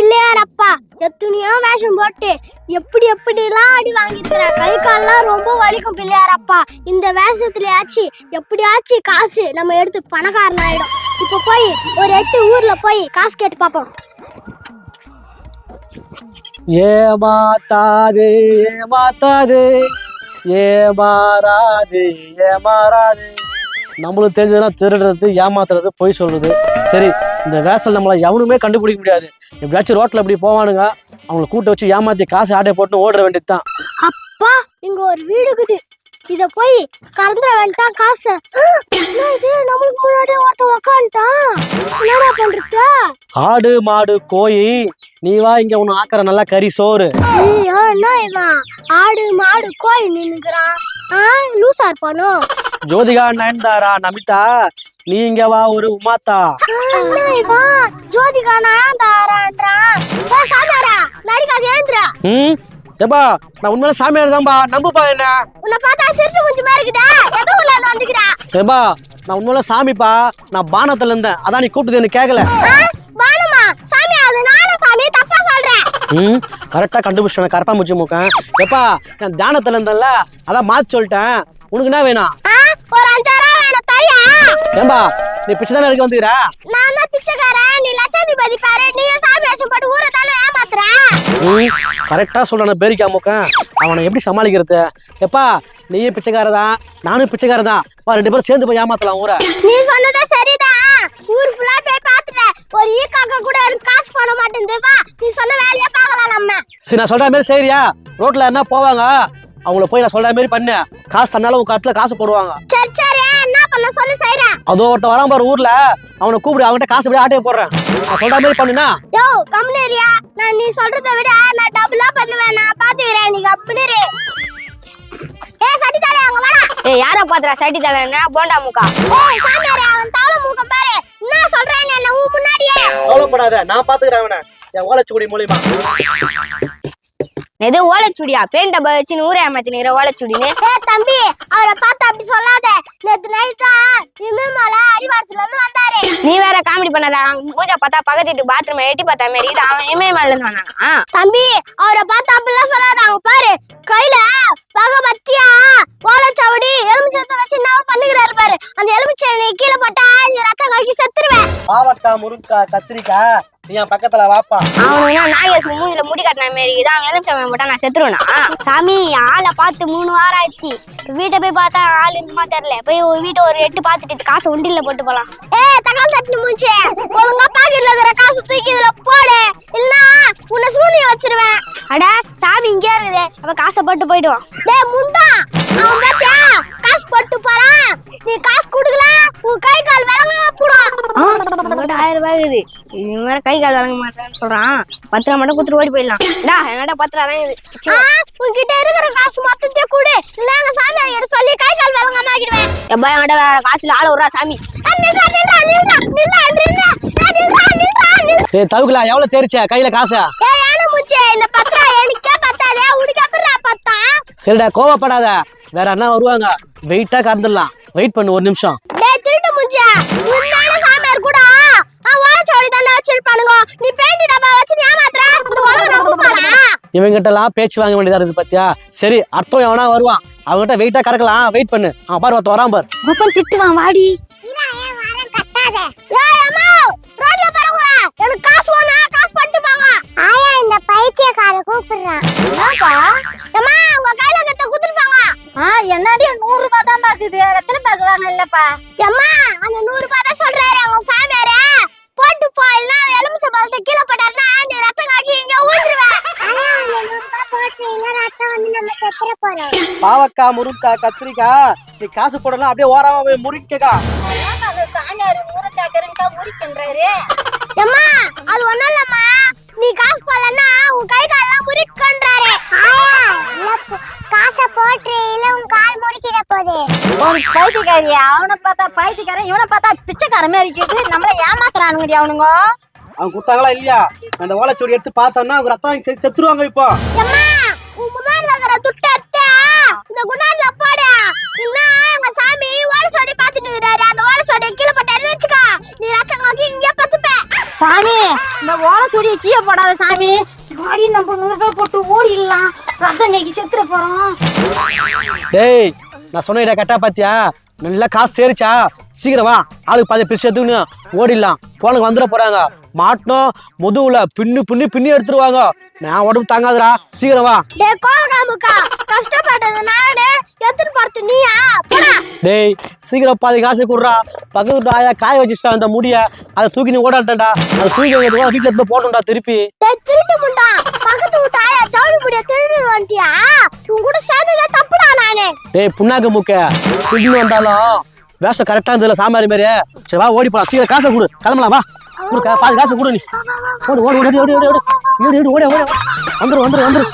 பிள்ளையார் அப்பா எத்தனையோ வேஷம் போட்டு எப்படி எப்படிலாம் அடி வாங்கியிருக்கிற? கை கால்லாம் ரொம்ப வலிக்கும் பிள்ளையார் அப்பா இந்த வேஷத்துலயாச்சு எப்படியாச்சு காசு நம்ம எடுத்து பணக்காரன் ஆயிடும். இப்போ போய் ஒரு எட்டு ஊர்ல போய் காசு கேட்டு பார்ப்போம் ஏமாத்தாது ஏமாத்தாது. ஏமாறாது ஏமாறாது. நம்மளுக்கு தெரிஞ்சதுன்னா திருடுறது ஏமாத்துறது பொய் சொல்றது. சரி இந்த வேசல் நம்மளை எவனுமே கண்டுபிடிக்க முடியாது. எப்படியாச்சும் ரோட்ல இப்படி போவானுங்க. அவங்கள கூட்ட வச்சு ஏமாத்தி காசு ஆட்டை போட்டு ஓடுற வேண்டியதுதான். அப்பா இங்க ஒரு வீடு இருக்குது. இத போய் கறந்துட வேண்டாம் காசு. இது? நம்மளுக்கு முன்னாடி ஒருத்தன் உக்காந்துட்டான். என்னடா பண்றது? ஆடு மாடு கோழி நீ வா இங்க உன்னை ஆக்கிற நல்லா கறி சோறு. ஐயோ என்ன இவன்? ஆடு மாடு கோழி நின்னுக்கிறான். ஆ லூசா இருப்பானோ? ஜோதிகா நயன்தாரா நமிதா நீ இங்க வா ஒரு உமாத்தா. ஜோதிகா ஏப்பா நான் உண்மையில சாமியார் தான்பா. நம்புப்பா என்ன? உன்னை பார்த்தா கொஞ்சம் மாதிரி இருக்குதா? எந்த ஊர்ல இருந்து வந்துக்கிறா. ஏப்பா நான் உண்மையில சாமிப்பா. நான் பானத்துல இருந்தேன். அதான் நீ கூப்பிட்டது எனக்கு கேட்கல சாமி அது நானும் சாமி தப்பா சொல்றேன் ம்? கரெக்டாக கண்டுபிடிச்சேன் கரெக்டாக முடிச்சு மூக்கேன். எப்பா நான் தியானத்துல இருந்தேன்ல அதான் மாத்தி சொல்லிட்டேன். உனக்கு என்ன வேணும்? ஒரு ஏம்பா நீ பிச்சை தானே எடுக்க வந்துக்கிறா நான் தான் பிச்சைக்காரன். நீ லட்சாதிபதி பாரு. நீ சாமி வேஷம் போட்டு ஊரை தானே ஏமாத்துற? ம் கரெக்டாக சொல்கிறேன் பேரிக்கா மூக்கன் அவனை எப்படி சமாளிக்கிறது? எப்பா நீயும் பிச்சைக்காரதான் நானும் பிச்சைக்காரதான் வா ரெண்டு பேரும் சேர்ந்து போய் ஏமாத்தலாம் ஊரை. நீ சொன்னது சரிதான். ஊர் ஃபுல்லா போய் பாத்துட்டேன் ஒரு ஈ காக்கா கூட எனக்கு காசு போட மாட்டேங்குது வா. நீ சொன்ன வேலையை பார்க்கலாம் நம்ம. சரி நான் சொல்கிற மாதிரி சரியா ரோட்டில் என்ன போவாங்க? அவங்கள போய் நான் சொல்கிற மாதிரி பண்ணு. காசு தன்னால உன் கட்டில் காசு போடுவாங்க. சரி சரி. பண்ண சொல்லி செய்றேன் அதோ ஒருத்தன் வரான் பாரு ஊரில். அவனை கூப்பிடு அவன்கிட்ட காசு அப்படியே ஆட்டையை போடுறேன். நான் சொல்கிற மாதிரி பண்ணுனா? யோ கம்னேரியா நான் நீ சொல்றதை விட நான் டபுளா பண்ணுவேன். நான் பாத்துக்கிறேன். நீ கம்னேரி ஏ சட்டித்தாலே அங்க வாடா. ஏய் யார பாத்துறா சட்டி தலைன்னா போண்டா முக்கா? ஏய் சாமியாரே அவன் தவளை மூக்கம் பாரு. என்ன சொல்றேன்னு என்ன உன் முன்னாடியே. கவலைப்படாத நான் பார்த்துக்கிறேன் அவனை. என் ஓலைச்சுக்குடி மூலியமா. எது ஓலைச்சுடியா? பெயிண்ட் டப்பா வச்சு ஊரே ஏமாத்தினுங்கிற ஓலைச்சுடின்னு. ஏ தம்பி அவரை பார்த்து அப்படி சொல்லாத. நேத்து நைட் தான் இமயமலை அடிவாரத்துல இருந்து வந்தாரு. நீ வேற காமெடி பண்ணாத. மூஞ்ச பார்த்தா பக்கத்து வீட்டு பாத்ரூம் எட்டி பார்த்தா மாரி இது அவன் இமயமலைல இருந்து வந்தானா? தம்பி அவரை பார்த்து அப்படிலாம் சொல்லாத. அவங்க பாரு கையில பகபத்தியா ஓலச்சவடி எலுமிச்சத்தை வச்சு என்ன பண்ணுகிறாரு பாரு. அந்த எலுமிச்சை கீழே போட்டா இந்த ரத்தம் கக்கி செத்துருவேன். பாவக்காய் முருங்கக்காய் கத்திரிக்காய் நீ என் பக்கத்துல வாப்பா. அவனுக்கு நாகேஷ் மூஞ்சில முடி கட்டின மாரி இதான் அவன் எலுமிச்சம் போட்டா நான் செத்துருவேனா? சாமி ஆளை பார்த்து மூணு வாரம் ஆச்சு. வீட்டை போய் பார்த்தா ஆள் இருக்குமா தெரியல. போய் ஒரு வீட்டை ஒரு எட்டு பார்த்துட்டு காசை உண்டில போட்டு போலாம். ஏ தக்காளி தட்டு மூச்சு ஒழுங்கா பாக்கெட்ல இருக்கிற காசு தூக்கி இதுல போடு. இல்லனா உன்னை சூனி வச்சிருவேன். அட சாமி இங்கே இருக்குது. அவன் காசை போட்டு போயிடுவான் டேய் முண்டா. அவன் பாத்தியா? காசு போட்டு போறான் நீ காசு கொடுக்கல? உன் கை கால் விளங்காம போடும் உங்கள்கிட்ட ஆயிரம் ரூபாய் இருக்குது. இது மாதிரி கை கால் வழங்க மாட்டேன்னு சொல்றான். பத்து ரூபா மட்டும் கொடுத்துட்டு ஓடி போயிடலாம். டா என்கிட்ட பத்து ரூபா தான் ஆ, உன்கிட்ட இருக்கிற காசு மொத்தத்தையும் கொடு. இல்ல எங்க சாமியார் கிட்ட சொல்லி கை கால் விளங்காம ஆக்கிடுவேன். எப்பா என்கிட்ட வேற காசுல ஆள விட்றா சாமி. ஆ, நில்றா, நில்றா, நில்றா, நில்றா, நில்றா, ஆ, நில்றா, நில்றா, நில்றா. ஏய் தவுக்கலா எவ்வளவு தேரிச்ச? கையில காசா ஏய், யானை மூச்சு, இந்த பத்திரா எனக்கே பத்தாதே, உனக்கு எப்படிடா பத்தா? சரிடா கோவப்படாத. வேற என்ன வருவாங்க. வெயிட்டா கறந்துடலாம். வெயிட் பண்ணு ஒரு நிமிஷம். டேய், திருட்டு மூச்சு, உண்மையான சாமியார் கூட, ஆ, ஓலைச்சுவடி தானே வச்சிருப்பானுங்க. நீ பெயிண்ட் டப்பா வச்சு நீ ஏமாத்துற, இந்த உலகம் நம்புமாடா? இவங்கிட்ட எல்லாம் பேச்சு வாங்க வேண்டியதா இருக்குது பாத்தியா? சரி அர்த்தம் எவனா வருவான் அவங்ககிட்ட வெயிட்டா கறக்கலாம். வெயிட் பண்ணு. அவன் பாரு ஒருத்தன் வரான் பாரு. அப்பன் திட்டுவான் வாடி. ஏய், அம்மா, ரோட்ல போறவங்களா, எனக்கு காசு வேணும், காசு பண்ணிட்டு. பாவக்காய் முருங்கக்காய் கத்திரிக்காய் நீ காசு போடலாம் அப்படியே ஓராம போய் முறிக்கக்கா. சாமியார் முருங்காக்கருங்கா முறிக்கின்றாரு? அம்மா, அது ஒண்ணும் இல்லம்மா. நீ காசு போடலன்னா உன் கை காலெல்லாம் முறிக்கன்றாரு. காசை போட்டு இல்ல உன் கால் முறிக்கிட போகுது. பைத்தியக்காரி அவனை பார்த்தா பைத்தியக்காரன் இவனை பார்த்தா பிச்சைக்காரன் மாதிரி இருக்குது. நம்மள ஏமாத்துறானுங்கடி அவனுங்க. அவன் கொடுத்தாங்களா இல்லையா? அந்த ஓலைச்சுவடி எடுத்து பார்த்தோம்னா அவங்க ரத்தம் செத்துருவாங்க இப்போ. இந்த ஓலை சொடியை கீழே போடாத சாமி. வாடி நம்ம நூறு ரூபாய் போட்டு ஓடிடலாம். ரத்தம் கைக்கு செத்துற போறோம். டேய் நான் சொன்னேன் கரெக்டா பாத்தியா? நல்லா காசு சேரிச்சா? சீக்கிரம் வா. ஆளுக்கு பாதி பிரிச்சு எடுத்துக்கின்னு ஓடிடலாம். போனவங்க வந்துட போறாங்க. மாட்டணும் முதுகுல பின்னு பின்னி பின்னி எடுத்துருவாங்க. நான் உடம்பு தாங்காதுடா. சீக்கிரம் வா. டே கோவக்காமுக்கா கஷ்டப்பட்டது நானு. எத்தனை பார்த்து நீயா? போடா. டேய் சீக்கிரம் பாதி காசு கொடுறா. பக்கத்து ஆயா காய வச்சுட்டா அந்த முடிய. அதை தூக்கி நீ ஓடாட்டா அதை தூக்கி வீட்டில் எடுத்து போய் போட்டோம்டா திருப்பி. டேய் திருட்டு முண்டா. பக்கத்து ஆயா சவுடி முடிய திருடு வந்துட்டியா? உன் கூட சேர்ந்ததே தப்புடா நானு. டேய் புண்ணாக்கு முக்க. திரும்பி வந்தாலும் வேஷம் கரெக்டாக இருந்ததுல சாமாரி மாதிரி சரி வா ஓடி போலாம் சீக்கிரம் காசை கொடு. கிளம்பலாம் வா. ஒரு பாதி காசு கூட நீ. ஓடு ஓடு ஓடி ஓடி ஓடி. ஓடி ஓடி ஓடி. ஓடி வந்துடும் வந்துடும் வந்துடும்